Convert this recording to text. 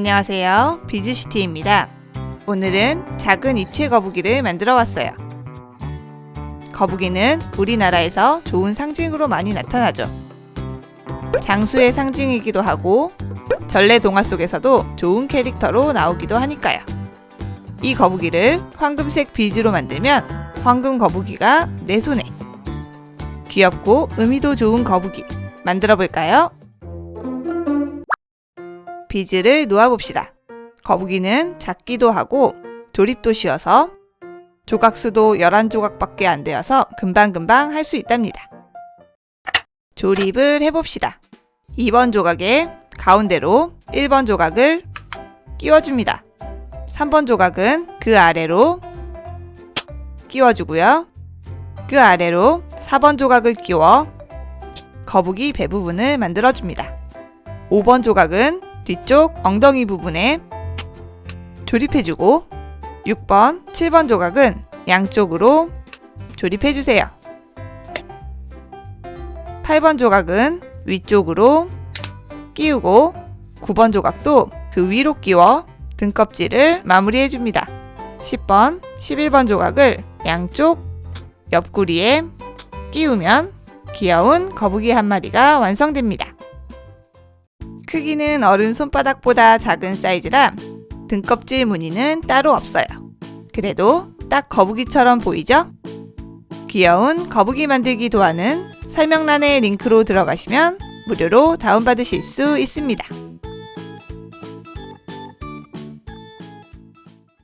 안녕하세요. 비즈시티입니다. 오늘은 작은 입체 거북이를 만들어 왔어요. 거북이는 우리나라에서 좋은 상징으로 많이 나타나죠. 장수의 상징이기도 하고 전래 동화 속에서도 좋은 캐릭터로 나오기도 하니까요. 이 거북이를 황금색 비즈로 만들면 황금 거북이가 내 손에 귀엽고 의미도 좋은 거북이 만들어 볼까요? 비즈를 놓아봅시다. 거북이는 작기도 하고 조립도 쉬워서 조각수도 11조각밖에 안 되어서 금방금방 할 수 있답니다. 조립을 해봅시다. 2번 조각에 가운데로 1번 조각을 끼워줍니다. 3번 조각은 그 아래로 끼워주고요. 그 아래로 4번 조각을 끼워 거북이 배 부분을 만들어줍니다. 5번 조각은 뒤쪽 엉덩이 부분에 조립해주고 6번, 7번 조각은 양쪽으로 조립해주세요. 8번 조각은 위쪽으로 끼우고 9번 조각도 그 위로 끼워 등껍질을 마무리해줍니다. 10번, 11번 조각을 양쪽 옆구리에 끼우면 귀여운 거북이 한 마리가 완성됩니다. 크기는 어른 손바닥보다 작은 사이즈라 등껍질 무늬는 따로 없어요. 그래도 딱 거북이처럼 보이죠? 귀여운 거북이 만들기 도안은 설명란의 링크로 들어가시면 무료로 다운받으실 수 있습니다.